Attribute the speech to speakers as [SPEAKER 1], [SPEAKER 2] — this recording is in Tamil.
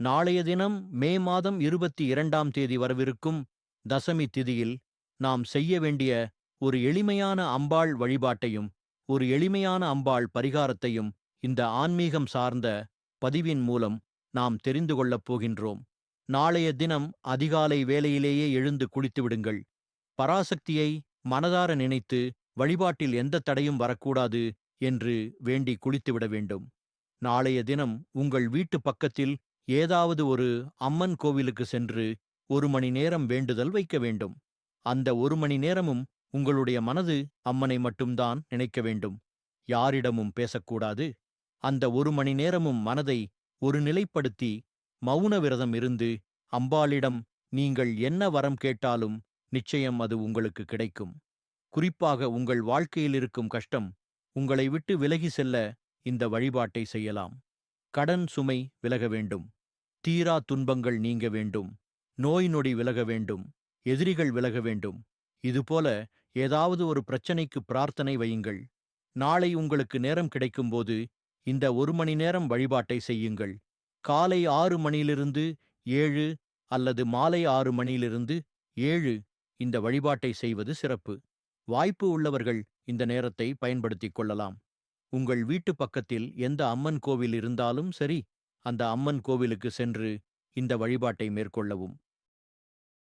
[SPEAKER 1] நாளைய தினம் மே மாதம் இருபத்தி இரண்டாம் தேதி வரவிருக்கும் தசமி திதியில் நாம் செய்ய வேண்டிய ஒரு எளிமையான அம்பாள் வழிபாட்டையும் ஒரு எளிமையான அம்பாள் பரிகாரத்தையும் இந்த ஆன்மீகம் சார்ந்த பதிவின் மூலம் நாம் தெரிந்து கொள்ளப் போகின்றோம். நாளைய தினம் அதிகாலை வேளையிலேயே எழுந்து குளித்துவிடுங்கள் பராசக்தியை மனதார நினைத்து வழிபாட்டில் எந்த தடையும் வரக்கூடாது என்று வேண்டி குளித்துவிட வேண்டும். நாளைய தினம் உங்கள் வீட்டு பக்கத்தில் ஏதாவது ஒரு அம்மன் கோவிலுக்கு சென்று ஒரு மணி நேரம் வேண்டுதல் வைக்க வேண்டும். அந்த ஒரு மணி நேரமும் உங்களுடைய மனது அம்மனை மட்டும்தான் நினைக்க வேண்டும். யாரிடமும் பேசக்கூடாது. அந்த ஒரு மணி நேரமும் மனதை ஒரு நிலைப்படுத்தி மௌன விரதம் இருந்து அம்பாளிடம் நீங்கள் என்ன வரம் கேட்டாலும் நிச்சயம் அது உங்களுக்கு கிடைக்கும். குறிப்பாக உங்கள் வாழ்க்கையில் இருக்கும் கஷ்டம் உங்களை விட்டு விலகி செல்ல இந்த வழிபாட்டை செய்யலாம். கடன் சுமை விலக வேண்டும். தீரா துன்பங்கள் நீங்க வேண்டும். நோய் நொடி விலக வேண்டும். எதிரிகள் விலக வேண்டும். இதுபோல ஏதாவது ஒரு பிரச்சனைக்கு பிரார்த்தனை வையுங்கள். நாளை உங்களுக்கு நேரம் கிடைக்கும்போது இந்த ஒரு மணி நேரம் வழிபாட்டை செய்யுங்கள். காலை ஆறு மணியிலிருந்து ஏழு அல்லது மாலை ஆறு மணியிலிருந்து ஏழு இந்த வழிபாட்டை செய்வது சிறப்பு. வாய்ப்பு உள்ளவர்கள் இந்த நேரத்தை பயன்படுத்திக் கொள்ளலாம். உங்கள் வீட்டு பக்கத்தில் எந்த அம்மன் கோவில் இருந்தாலும் சரி அந்த அம்மன் கோவிலுக்கு சென்று இந்த வழிபாட்டை மேற்கொள்ளவும்.